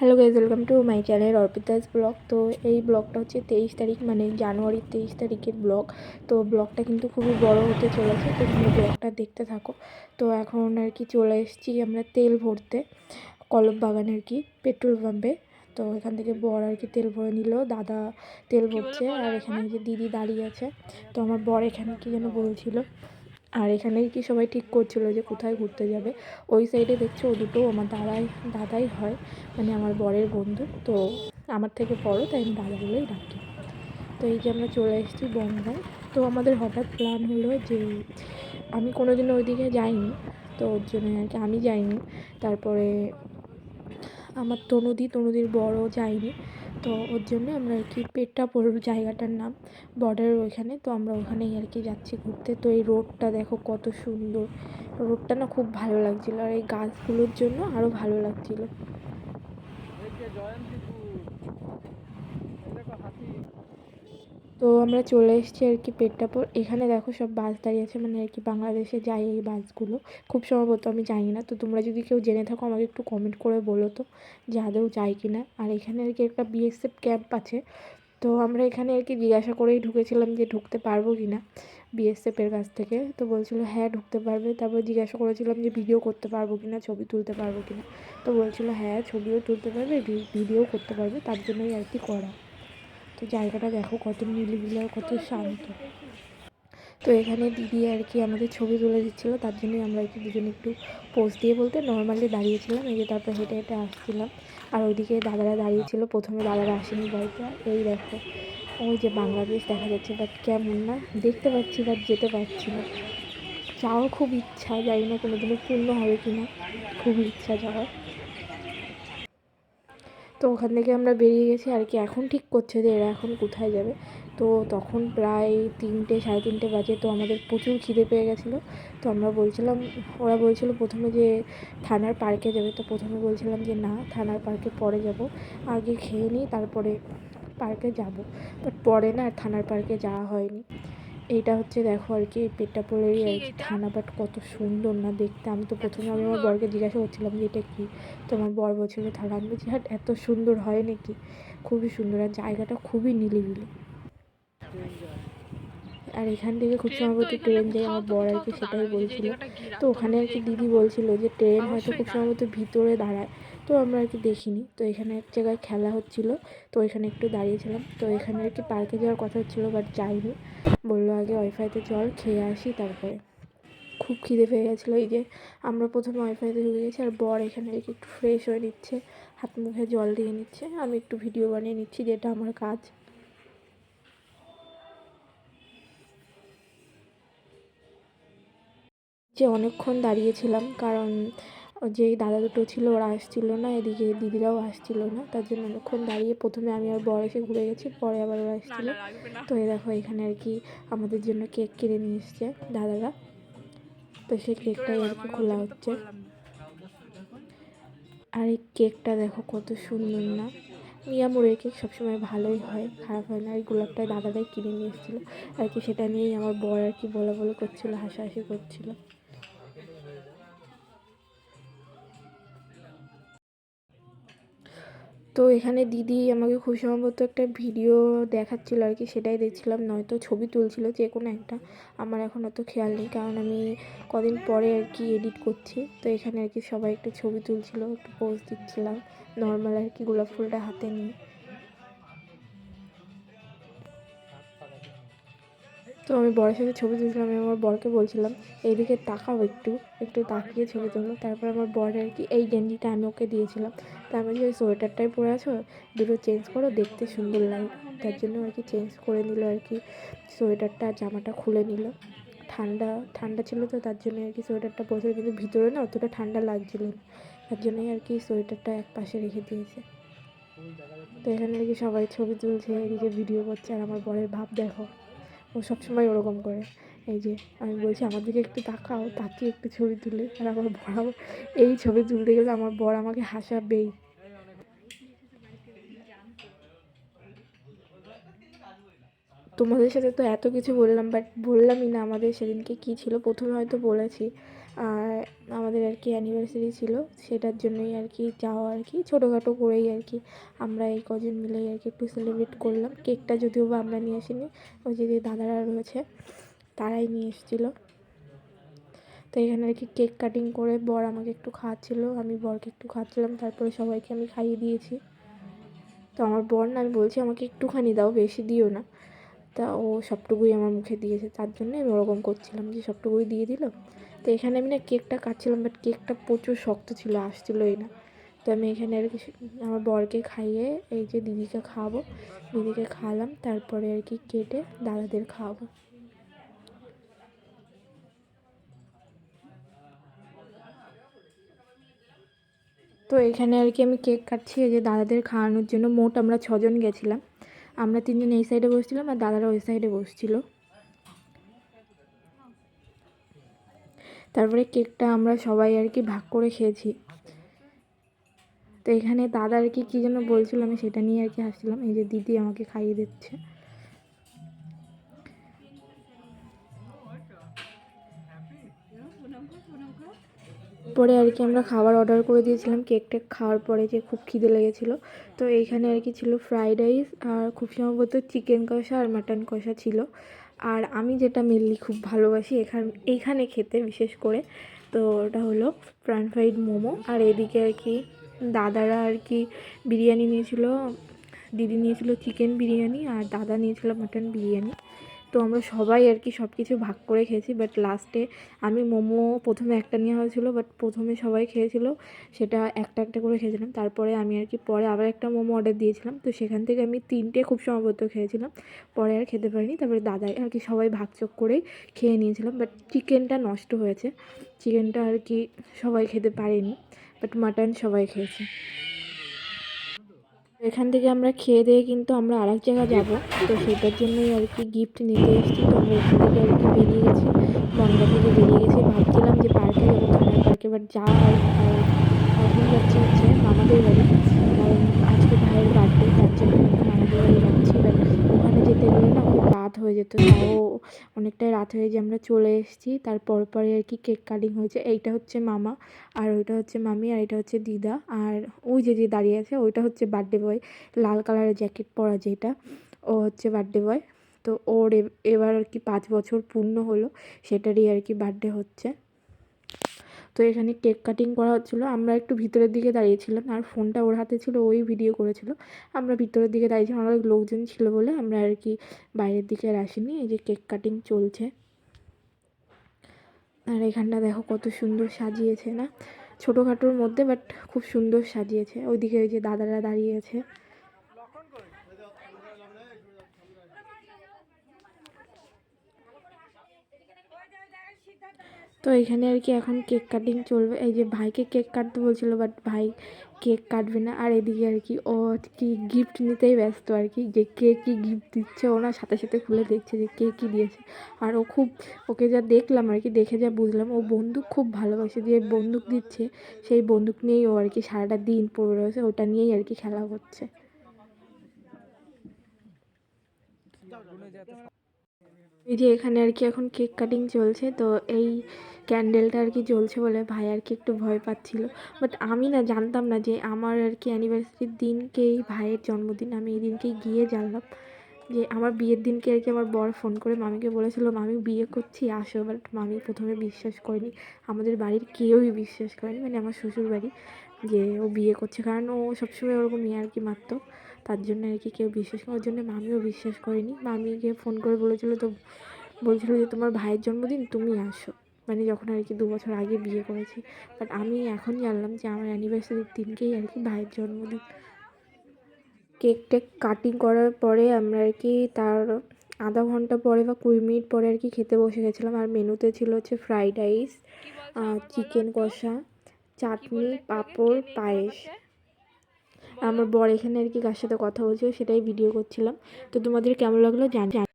Hello guys welcome to my channel Arpita's vlog তো এই ব্লগটা হচ্ছে তেইশ তারিখ মানে জানুয়ারির তেইশ তারিখের ব্লগ তো ব্লগটা কিন্তু খুবই বড় হতে চলেছে তো তোমরা ব্লগটা দেখতে থাকো। তো এখন আর কি চলে এসেছি আমরা তেল ভরতে কলম বাগানে আর কি পেট্রোল পাম্পে। তো এখান থেকে বর আর কি তেল ভরে নিল দাদা তেল ভরছে আর এখানে যে দিদি দাঁড়িয়ে আছে। তো আমার বর এখানে কি যেন বলছিল। আর এখানে কি সবাই ঠিক করছিল যে কোথায় ঘুরতে যাবে? ওই সাইডে দেখছ, ও দুটো আমার দাদাই দাদাই হয় মানে আমার বরের বন্ধু। তো আমার থেকে বড়, তাই আমি দাদা বলেই ডাকি। তো এই যে আমরা চলে এসেছি বনগাঁয়। তো আমাদের হঠাৎ প্ল্যান হলো যে আমি কোনো দিন ওইদিকে যাইনি, তো ওর জন্য আর কি আমি যাইনি। তারপরে আমার তনুদি, তনুদির বড় যায়নি। তো ওর জন্য আমরা আর কি পেটটা পেট্টাপুর জায়গাটার নাম বর্ডারের ওইখানে, তো আমরা ওখানেই আর কি যাচ্ছি ঘুরতে। তো এই রোডটা দেখো কত সুন্দর। রোডটা না খুব ভালো লাগছিল আর এই গাছগুলোর জন্য আরও ভালো লাগছিল। তো আমরা চলে এসেছি আর কি পেট্টাপুর। এখানে দেখো সব বাস দাঁড়িয়ে আছে মানে আর কি বাংলাদেশে যায় এই বাসগুলো। খুব সম্ভবত আমি জানি না, তো তোমরা যদি কেউ জেনে থাকো আমাকে একটু কমেন্ট করে বলো তো যে আদৌ যায় কি না। আর এখানে আর কি একটা বিএসএফ ক্যাম্প আছে, তো আমরা এখানে আর কি জিজ্ঞাসা করেই ঢুকেছিলাম যে ঢুকতে পারব কি না বিএসএফের কাছ থেকে। তো বলছিল হ্যাঁ ঢুকতে পারবে। তারপর জিজ্ঞাসা করেছিলাম যে ভিডিও করতে পারব কি না, ছবি তুলতে পারব কি না। তো বলছিল হ্যাঁ ছবিও তুলতে পারবে ভিডিও করতে পারবে, তার জন্যই আর কি করা। তো জায়গাটা দেখো কত নিরিবিলি আর কত শান্ত। তো এখানে দিদি আর কি আমাদের ছবি তুলে দিচ্ছিল, তার জন্যই আমরা কি দুজনে একটু পোজ দিয়ে বলতে নর্মালি দাঁড়িয়েছিলাম, এই যে তারপর হেঁটে হেঁটে আসছিলাম। আর ওইদিকে দাদারা দাঁড়িয়েছিল, প্রথমে দাদারা আসেনি বাড়িতে। এই দেখো, ওই যে বাংলাদেশ দেখা যাচ্ছে বাট কেমন না, দেখতে পাচ্ছি বাট যেতে পারছি না। যাওয়ার খুব ইচ্ছা, জানি না কোনো দিনও পূর্ণ হবে কি না খুব ইচ্ছা যাওয়ার। তো ওখান থেকে আমরা বেরিয়ে গেছি। আর কি এখন ঠিক করছে যে এরা এখন কোথায় যাবে? তো তখন প্রায় তিনটে, সাড়ে তিনটে বাজে তো আমাদের প্রচুর খিদে পেয়ে গেছিল। তো আমরা বলছিলাম, ওরা বলছিল প্রথমে যে থানার পার্কে যাবে। তো প্রথমে বলছিলাম যে না, থানার পার্কে পরে যাব। আগে খেয়ে নিই, তারপরে পার্কে যাব। বাট পরে না থানার পার্কে যাওয়া হয়নি। এইটা হচ্ছে দেখো আর কি পেটটা কি থানা বাট কত সুন্দর না দেখতে। আমি তো প্রথমে আমি আমার বরকে জিজ্ঞাসা করছিলাম যে এটা কী? তো আমার বর বলছিল থানা আমি বলছি হ্যাঁ এত সুন্দর হয় নাকি? খুবই সুন্দর আর জায়গাটা খুবই নিলিবিলি আর এখান থেকে খুব সম্ভবত ট্রেন যায় আমার বর আর কি সেটাই বলছিল। তো ওখানে আর কি দিদি বলছিল যে ট্রেন হয়তো খুব সম্ভবত ভিতরে দাঁড়ায়। তো আমরা আর কি দেখিনি। তো এখানে এক জায়গায় খেলা হচ্ছিল। তো এখানে একটু দাঁড়িয়েছিলাম। তো এখানে আর কি পার্কে যাওয়ার কথা হচ্ছিল বাট যাইনি। বলল আগে ওয়াইফাইতে জল খেয়ে আসি তারপরে। খুব খিদে পেয়ে গেছিল এই যে আমরা প্রথমে ওয়াইফাইতে ঢুকে গেছি আর বর এখানে আর কি একটু ফ্রেশ হয়ে নিচ্ছে। হাত মুখে জল দিয়ে নিচ্ছে। আমি একটু ভিডিও বানিয়ে নিচ্ছি যেটা আমার কাজ। যে অনেকক্ষণ দাঁড়িয়েছিলাম কারণ যে দাদা দুটো ছিল ওরা আসছিল না এদিকে দিদিরাও আসছিল না তার জন্য অনেকক্ষণ দাঁড়িয়ে প্রথমে আমি আর বর এসে ঘুরে গেছি পরে আবার ওরা এসেছিল তো এ দেখো এখানে আর কি আমাদের জন্য কেক কিনে নিয়ে এসছে দাদারা। তো সেই কেকটাই আর কি খোলা হচ্ছে। আর এই কেকটা দেখো কত সুন্দর না। মিয়ামোড়ের কেক সবসময় ভালোই হয় খারাপ হয় না। এই গোলাপটা দাদারাই কিনে নিয়ে এসেছিল। আর কি সেটা নিয়েই আমার বর আর কি বলা বলে করছিল হাসাহাসি করছিল। তো এখানে দিদি আমাকে খুব সম্ভবত একটা ভিডিও দেখাচ্ছিলো আর কি, সেটাই দেখছিলাম। নয়তো ছবি তুলছিল যে কোনো একটা। আমার এখন অত খেয়াল নেই, কারণ আমি কদিন পরে আর কি এডিট করছি। তো এখানে আর কি সবাই একটা ছবি তুলছিল, একটু পোজ দিচ্ছিলাম। নর্মাল আর কি গোলাপ ফুলটা হাতে নিয়ে। তো আমি বরের সাথে ছবি তুলছিলাম, আমি আমার বরকে বলছিলাম, এইদিকে তাকাও একটু একটু তাকিয়ে ছবি তুলো। তারপর আমার বর আর কি, এই গেঞ্জিটা আমি ওকে দিয়েছিলাম। তা আমি যে ওই সোয়েটারটাই পরে আছো? দুটো চেঞ্জ করো, দেখতে সুন্দর লাগে তার জন্য আর কি চেঞ্জ করে নিল আর কি, সোয়েটারটা, জামাটা খুলে নিল। ঠান্ডা ঠান্ডা ছিল তো, তার জন্য আর কি সোয়েটারটা পরেছিল কিন্তু ভিতরে না অতটা ঠান্ডা লাগছিল তার জন্যই আর কি সোয়েটারটা এক পাশে রেখে দিয়েছে। তো এখানে আর কি সবাই ছবি তুলছে, এদিকে ভিডিও করছে, আর আমার বরের ভাব দেখো। ও সবসময় ওরকম করে। এই যে আমি বলছি, আমার দিকে একটু তাকাও, তাকিয়ে একটু ছবি তুলে, আর আমার বর এই ছবি তুলতে গেলে আমার বর আমাকে হাসাবেই। তোমাদের সাথে তো এত কিছু বললাম বাট বললামই না আমাদের সেদিনকে কী ছিল, প্রথমে হয়তো বলেছি। আর আমাদের আর কি অ্যানিভার্সারি ছিল, সেটার জন্যই আর কি যাওয়া আর কি, ছোটোখাটো করেই আর কি আমরা এই কজন মিলেই আর কি একটু সেলিব্রেট করলাম। কেকটা যদিও বা আমরা নিয়ে আসিনি, ওই যে দাদারা রয়েছে, তারাই নিয়ে এসেছিল। তো এখানে আর কি কেক কাটিং করে বর আমাকে একটু খাওয়াচ্ছিল, আমি বরকে একটু খাওয়াচ্ছিলাম, তারপরে সবাইকে আমি খাইয়ে দিয়েছি। তো আমার বর না, আমি বলছি আমাকে একটুখানি দাও, বেশি দিও না। তা ও সবটুকুই আমার মুখে দিয়েছে। তার জন্য আমি ওরকম করছিলাম যে সবটুকুই দিয়ে দিল। তো এখানে আমি না কেকটা কাটছিলাম বাট কেকটা প্রচুর শক্ত ছিল, আসছিলোই না। তো আমি এখানে আর কি আমার বরকে খাইয়ে এই যে দিদিকে খাওয়াবো। দিদিকে খাওয়ালাম, তারপরে আর কি কেটে দাদাদের খাওয়াবো। তো এখানে আর কি আমি কেক কাটছি, এই যে দাদাদের খাওয়ানোর জন্য। মোট আমরা ছজন গেছিলাম। আমরা তিনজন এই সাইডে বসছিলাম আর দাদারা ওই সাইডে বসছিল। তারপরে কেকটা আমরা সবাই আর কি ভাগ করে খেয়েছি। তো এখানে দাদা আর কি কী যেন বলছিল, আমি সেটা নিয়ে আর কি আসছিলাম এই যে দিদি আমাকে খাইয়ে দিচ্ছে। পরে আর কি আমরা খাবার অর্ডার করে দিয়েছিলাম। কেক টেক খাওয়ার পরে যে খুব খিদে লেগেছিলো। তো এইখানে আর কি ছিল ফ্রাইড রাইস আর খুব সম্ভবত চিকেন কষা আর মাটন কষা ছিল। আর আমি যেটা মেনলি খুব ভালোবাসি এখান এইখানে খেতে বিশেষ করে, তো ওটা হলো প্রাণ ফ্রাইড মোমো। আর এদিকে আর কি দাদারা আর কি বিরিয়ানি নিয়েছিল, দিদি নিয়েছিল চিকেন বিরিয়ানি আর দাদা নিয়েছিল মাটন বিরিয়ানি। তো আমরা সবাই আর কি সব কিছু ভাগ করে খেয়েছি বাট লাস্টে আমি মোমো প্রথমে একটা নেওয়া হয়েছিল বাট প্রথমে সবাই খেয়েছিল, সেটা একটা একটা করে খেয়েছিলাম। তারপরে আমি আর কি পরে আবার একটা মোমো অর্ডার দিয়েছিলাম, তো সেখান থেকে আমি তিনটে খুব সম্ভবত খেয়েছিলাম। পরে আর খেতে পারিনি, তারপরে দাদাই আর কি সবাই ভাগচোক করেই খেয়ে নিয়েছিলাম বাট চিকেনটা নষ্ট হয়েছে। চিকেনটা আর কি সবাই খেতে পারেনি বাট মাটন সবাই খেয়েছে। এখান থেকে আমরা খেয়ে দিয়ে কিন্তু আমরা আরেক জায়গায় যাব। তো সেটার জন্যই আর কি গিফট নিতে এসেছি। তো আমরা এখান থেকে আর কি বেরিয়ে গেছি। বনগা থেকে বেরিয়ে গেছি। ভাবছিলাম যে পার্কে যাব, থানার পার্কে বাট যা এখন যাচ্ছি হচ্ছে মামাদের বাড়ি। কারণ আজকে ভাইয়ের বার্থডে তার জন্য মামাদের বাড়ি যাচ্ছি। বাট যেতে গেলে না খুব রাত হয়ে যেত, তাও অনেকটাই রাত হয়ে যে আমরা চলে এসেছি। তারপর পরে আর কি কেক কাটিং হয়েছে, এইটা হচ্ছে মামা, আর ওইটা হচ্ছে মামি, আর এটা হচ্ছে দিদা, আর ওই যে যে দাঁড়িয়ে আছে, ওইটা হচ্ছে বার্থডে বয়, লাল কালারের জ্যাকেট পরা যেটা, ও হচ্ছে বার্থডে বয়। তো ওর এবার আর কি পাঁচ বছর পূর্ণ হলো, সেটারই আর কি বার্থডে হচ্ছে। তো এখানে কেক কাটিং করা হচ্ছিল। আমরা একটু ভিতরের দিকে দাঁড়িয়েছিলাম আর ফোনটা ওর হাতে ছিল, ওই ভিডিও করেছিল। আমরা ভিতরের দিকে দাঁড়িয়েছিলাম অনেক লোকজন ছিল বলে আমরা আর কি বাইরের দিকে আর আসিনি। এই যে কেক কাটিং চলছে। আর এখানটা দেখো কত সুন্দর সাজিয়েছে না? ছোটোখাটোর মধ্যে, বাট খুব সুন্দর সাজিয়েছে। ওইদিকে ওই যে দাদারা দাঁড়িয়ে আছে। তো এখানে আর কি এখন কেক কাটিং চলবে। এই যে ভাইকে কেক কাটতে বলছিল বাট ভাই কেক কাটবে না। আর এদিকে আর কি ও কি গিফট নিতেই ব্যস্ত আর কি, যে কে কী গিফট দিচ্ছে ওনার সাথে সাথে খুলে দেখছে যে কে কী দিয়েছে। আর ও খুব, ওকে যা দেখলাম আর কি, দেখে যা বুঝলাম, ও বন্দুক খুব ভালোবাসে, যে বন্দুক দিচ্ছে, সেই বন্দুক নিয়েই ও আর কি সারাটা দিন পড়ে রয়েছে, ওটা নিয়েই আর কি খেলা করছে এই যে এখানে আর কি এখন কেক কাটিং চলছে, তো এই ক্যান্ডেলটা আর কি জ্বলছে বলে ভাই আর কি একটু ভয় পাচ্ছিল। বাট আমি না জানতাম না যে আমার আর কি অ্যানিভার্সারির দিনকেই ভাইয়ের জন্মদিন, আমি এই দিনকেই গিয়ে জানলাম যে আমার বিয়ের দিনকে আর কি আমার বর ফোন করে মামিকে বলেছিল, মামি, বিয়ে করছি, আসো। বাট মামি প্রথমে বিশ্বাস করেনি, আমাদের বাড়ির কেউই বিশ্বাস করেনি মানে আমার শ্বশুর বাড়ি যে ও বিয়ে করছে। কারণ ও সবসময় ওরকমই আর কি মারতো। তার জন্য আর কি কেউ বিশ্বাস করার জন্য মামিও বিশ্বাস করেনি। মামিকে ফোন করে বলেছিল তো, বলছিল যে তোমার ভাইয়ের জন্মদিন, তুমি আসো। মানে যখন আর কি দু বছর আগে বিয়ে করেছি। বাট আমি এখন জানলাম যে আমার অ্যানিভার্সারির দিনকেই আর কি ভাইয়ের জন্মদিন। কেক টেক কাটিং করার পরে আমরা আর কি তার আধা ঘণ্টা পরে বা কুড়ি মিনিট পরে আর কি খেতে বসে গেছিলাম। আর মেনুতে ছিল হচ্ছে ফ্রাইড রাইস চিকেন কষা। চাটনি পাঁপড় পায়েস। আমার বর এখানে আর কি কার সাথে কথা বলছিল সেটাই ভিডিও করছিলাম। তো তোমাদের কেমন লাগল জান